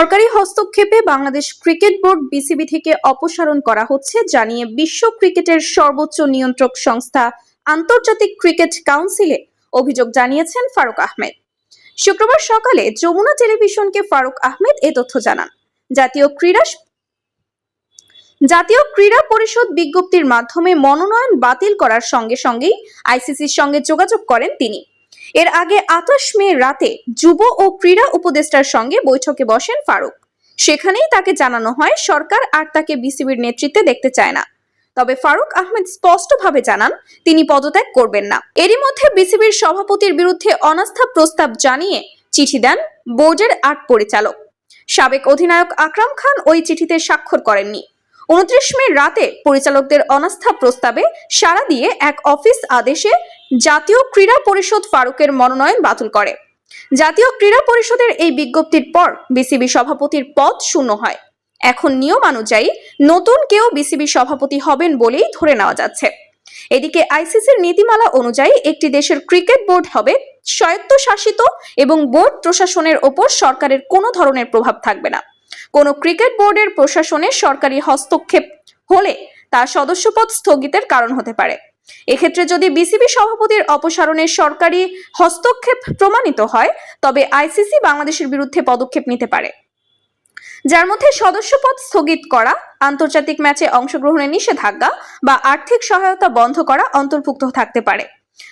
সরকারি হস্তক্ষেপে Bangladesh cricket board BCB থেকে অপসারণ করা হচ্ছে, জানিয়ে বিশ্ব ক্রিকেটের সর্বোচ্চ নিয়ন্ত্রক সংস্থা আন্তর্জাতিক ক্রিকেট কাউন্সিলে অভিযোগ জানিয়েছেন ফারুক আহমেদ। শুক্রবার সকালে যমুনা টেলিভিশনকে ফারুক আহমেদ এ তথ্য জানান। জাতীয় ক্রীড়া জাতীয় ক্রীড়া পরিষদ বিজ্ঞপ্তির মাধ্যমে মনোনয়ন বাতিল করার সঙ্গে সঙ্গেই আইসিসির সঙ্গে যোগাযোগ করেন তিনি। এর আগে আঠাশ মে রাতে যুব ও ক্রীড়া উপদেষ্টার সঙ্গে বৈঠকে বসেন ফারুক। সেখানেই তাকে জানানো হয়, সরকার আর তাকে বিসিবির নেতৃত্বে দেখতে চায় না। তবে ফারুক আহমেদ স্পষ্টভাবে জানান, তিনি পদত্যাগ করবেন না। এরই মধ্যে বিসিবির সভাপতির বিরুদ্ধে অনাস্থা প্রস্তাব জানিয়ে চিঠি দেন বোর্ডের আট পরিচালক। সাবেক অধিনায়ক আকরাম খান ওই চিঠিতে স্বাক্ষর করেননি। উনত্রিশ মে রাতে পরিচালকদের অনাস্থা প্রস্তাবে সাড়া দিয়ে এক অফিস আদেশে জাতীয় ক্রীড়া পরিষদ ফারুকের মনোনয়ন বাতিল করে। জাতীয় ক্রীড়া পরিষদের এই বিজ্ঞপ্তির পর বিসিবি সভাপতির পদ শূন্য হয়। এখন নিয়ম অনুযায়ী নতুন কেউ বিসিবি সভাপতি হবেন বলেই ধরে নেওয়া যাচ্ছে। এদিকে আইসিসির নীতিমালা অনুযায়ী একটি দেশের ক্রিকেট বোর্ড হবে স্বায়ত্তশাসিত এবং বোর্ড প্রশাসনের ওপর সরকারের কোনো ধরনের প্রভাব থাকবে না। কোনো ক্রিকেট বোর্ডের প্রশাসনে সরকারি হস্তক্ষেপ হলে তা সদস্যপদ স্থগিতের কারণ হতে পারে। এক্ষেত্রে যদি বিসিবি সভাপতির অপসারণের সরকারি হস্তক্ষেপ প্রমাণিত হয়, তবে আইসিসি বাংলাদেশের বিরুদ্ধে পদক্ষেপ নিতে পারে। যার মধ্যে সদস্যপদ স্থগিত করা, আন্তর্জাতিক ম্যাচে অংশগ্রহণের নিষেধাজ্ঞা বা আর্থিক সহায়তা বন্ধ করা অন্তর্ভুক্ত থাকতে পারে।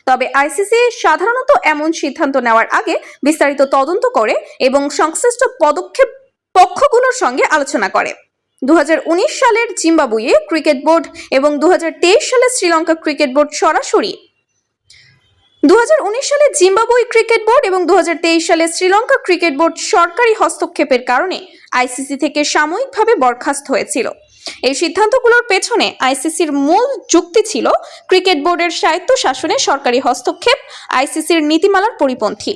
তবে আইসিসি সাধারণত এমন সিদ্ধান্ত নেওয়ার আগে বিস্তারিত তদন্ত করে এবং সংশ্লিষ্ট পদক্ষেপ পক্ষগুলোর সঙ্গে আলোচনা করে। দু হাজার উনিশ সালের জিম্বাবুয়ে ক্রিকেট বোর্ড এবং দু হাজার তেইশ সালে শ্রীলঙ্কা ক্রিকেট বোর্ড সরাসরি। দু হাজার উনিশ সালে জিম্বাবুই ক্রিকেট বোর্ড এবং দু হাজার তেইশ সালে শ্রীলঙ্কা ক্রিকেট বোর্ড সরকারি হস্তক্ষেপের কারণে আইসিসি থেকে সাময়িকভাবে বরখাস্ত হয়েছিল। এই সিদ্ধান্তগুলোর পেছনে আইসিসির মূল যুক্তি ছিল ক্রিকেট বোর্ডের স্বায়ত্তশাসনে সরকারি হস্তক্ষেপ, আইসিসির নীতিমালার পরিপন্থী।